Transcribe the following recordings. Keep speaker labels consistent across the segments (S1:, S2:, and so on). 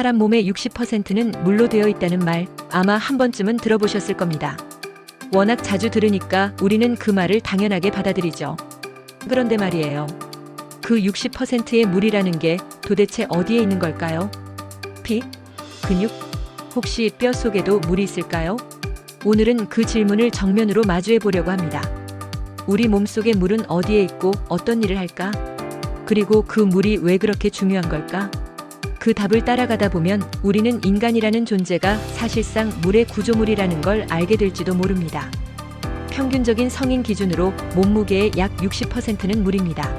S1: 사람 몸의 60%는 물로 되어 있다는 말 아마 한 번쯤은 들어보셨을 겁니다. 워낙 자주 들으니까 우리는 그 말을 당연하게 받아들이죠. 그런데 말이에요. 그 60%의 물이라는 게 도대체 어디에 있는 걸까요? 피? 근육? 혹시 뼈 속에도 물이 있을까요? 오늘은 그 질문을 정면으로 마주해 보려고 합니다. 우리 몸속의 물은 어디에 있고 어떤 일을 할까? 그리고 그 물이 왜 그렇게 중요한 걸까? 그 답을 따라가다 보면 우리는 인간이라는 존재가 사실상 물의 구조물이라는 걸 알게 될지도 모릅니다. 평균적인 성인 기준으로 몸무게의 약 60%는 물입니다.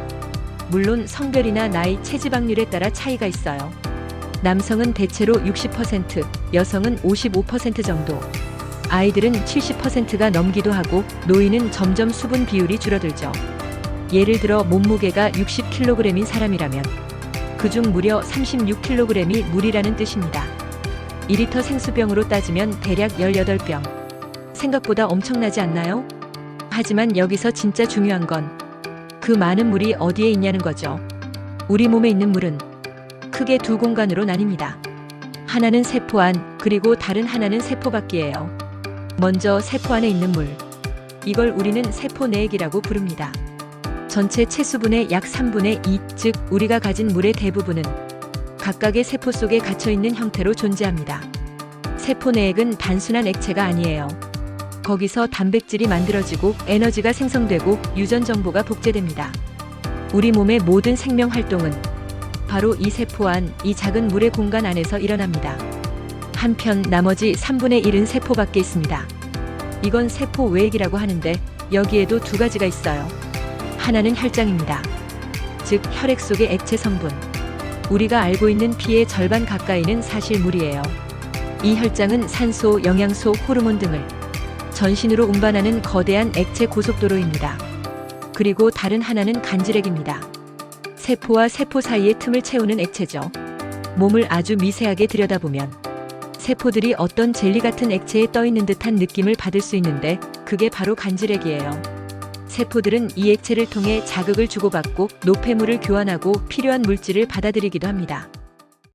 S1: 물론 성별이나 나이, 체지방률에 따라 차이가 있어요. 남성은 대체로 60%, 여성은 55% 정도. 아이들은 70%가 넘기도 하고 노인은 점점 수분 비율이 줄어들죠. 예를 들어 몸무게가 60kg인 사람이라면 그중 무려 36kg이 물이라는 뜻입니다. 2리터 생수병으로 따지면 대략 18병. 생각보다 엄청나지 않나요? 하지만 여기서 진짜 중요한 건 그 많은 물이 어디에 있냐는 거죠. 우리 몸에 있는 물은 크게 두 공간으로 나뉩니다. 하나는 세포 안, 그리고 다른 하나는 세포 밖이에요. 먼저 세포 안에 있는 물. 이걸 우리는 세포 내액이라고 부릅니다. 전체 체수분의 약 3분의 2, 즉 우리가 가진 물의 대부분은 각각의 세포 속에 갇혀 있는 형태로 존재합니다. 세포 내액은 단순한 액체가 아니에요. 거기서 단백질이 만들어지고 에너지가 생성되고 유전 정보가 복제됩니다. 우리 몸의 모든 생명 활동은 바로 이 세포 안, 이 작은 물의 공간 안에서 일어납니다. 한편 나머지 3분의 1은 세포 밖에 있습니다. 이건 세포 외액이라고 하는데 여기에도 두 가지가 있어요. 하나는 혈장입니다. 즉 혈액 속의 액체 성분. 우리가 알고 있는 피의 절반 가까이는 사실 물이에요. 이 혈장은 산소, 영양소, 호르몬 등을 전신으로 운반하는 거대한 액체 고속도로입니다. 그리고 다른 하나는 간질액입니다. 세포와 세포 사이의 틈을 채우는 액체죠. 몸을 아주 미세하게 들여다보면 세포들이 어떤 젤리 같은 액체에 떠 있는 듯한 느낌을 받을 수 있는데 그게 바로 간질액이에요. 세포들은 이 액체를 통해 자극을 주고받고 노폐물을 교환하고 필요한 물질을 받아들이기도 합니다.